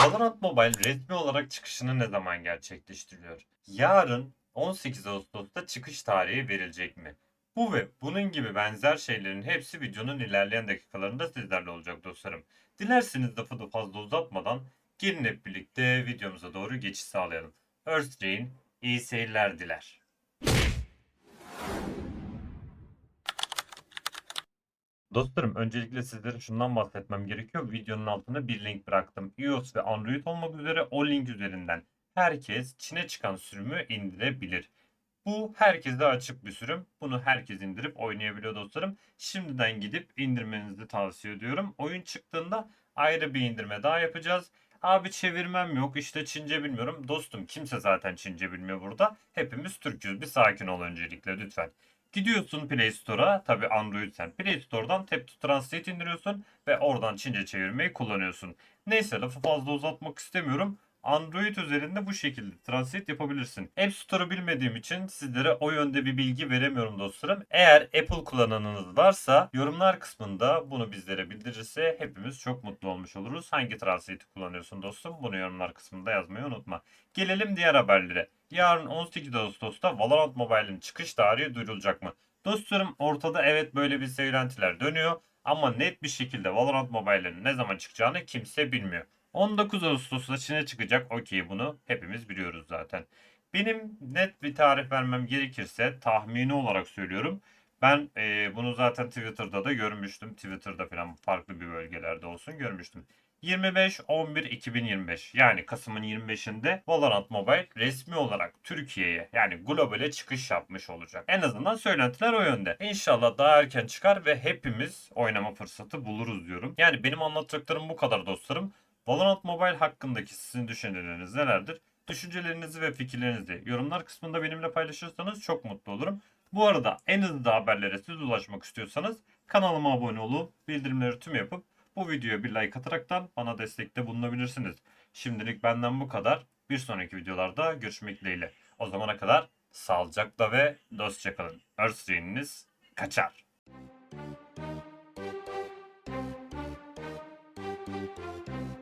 Valorant Mobile resmi olarak çıkışını ne zaman gerçekleştiriliyor? Yarın 18 Ağustos'ta çıkış tarihi verilecek mi? Bu ve bunun gibi benzer şeylerin hepsi videonun ilerleyen dakikalarında sizlerle olacak dostlarım. Dilerseniz lafı da fazla uzatmadan gelin hep birlikte videomuza doğru geçiş sağlayalım. Earthdrain iyi seyirler diler. Dostlarım öncelikle sizlere şundan bahsetmem gerekiyor. Videonun altına bir link bıraktım. iOS ve Android olmak üzere o link üzerinden herkes Çin'e çıkan sürümü indirebilir. Bu herkese açık bir sürüm. Bunu herkes indirip oynayabiliyor dostlarım. Şimdiden gidip indirmenizi tavsiye ediyorum. Oyun çıktığında ayrı bir indirme daha yapacağız. Abi çevirmem yok işte Çince bilmiyorum. Dostum kimse zaten Çince bilmiyor burada. Hepimiz Türk'üz. Bir sakin ol öncelikle lütfen. Gidiyorsun Play Store'a tabi Android sen. Play Store'dan Tap to Translate indiriyorsun ve oradan Çince çevirmeyi kullanıyorsun. Neyse lafı fazla uzatmak istemiyorum. Android üzerinde bu şekilde translate yapabilirsin. App Store'u bilmediğim için sizlere o yönde bir bilgi veremiyorum dostlarım. Eğer Apple kullananınız varsa yorumlar kısmında bunu bizlere bildirirse hepimiz çok mutlu olmuş oluruz. Hangi translate'i kullanıyorsun dostum? Bunu yorumlar kısmında yazmayı unutma. Gelelim diğer haberlere. Yarın 18 Ağustos'ta Valorant Mobile'in çıkış tarihi duyurulacak mı? Dostlarım ortada evet böyle bir söylentiler dönüyor ama net bir şekilde Valorant Mobile'in ne zaman çıkacağını kimse bilmiyor. 19 Ağustos'ta Çin'e çıkacak okey bunu hepimiz biliyoruz zaten. Benim net bir tarih vermem gerekirse tahmini olarak söylüyorum. Ben e, bunu zaten Twitter'da da görmüştüm. Twitter'da falan farklı bir bölgelerde olsun görmüştüm. 25-11-2025 yani Kasım'ın 25'inde Valorant Mobile resmi olarak Türkiye'ye yani globale çıkış yapmış olacak. En azından söylentiler o yönde. İnşallah daha erken çıkar ve hepimiz oynama fırsatı buluruz diyorum. Yani benim anlatacaklarım bu kadar dostlarım. Valorant Mobile hakkındaki sizin düşünceleriniz nelerdir? Düşüncelerinizi ve fikirlerinizi yorumlar kısmında benimle paylaşırsanız çok mutlu olurum. Bu arada en hızlı haberlere siz ulaşmak istiyorsanız kanalıma abone olup bildirimleri tüm yapıp bu videoya bir like ataraktan bana destekte bulunabilirsiniz. Şimdilik benden bu kadar. Bir sonraki videolarda görüşmek dileğiyle. O zamana kadar sağlıcakla ve dostça kalın. Earthstrain'iniz kaçar. Thank you.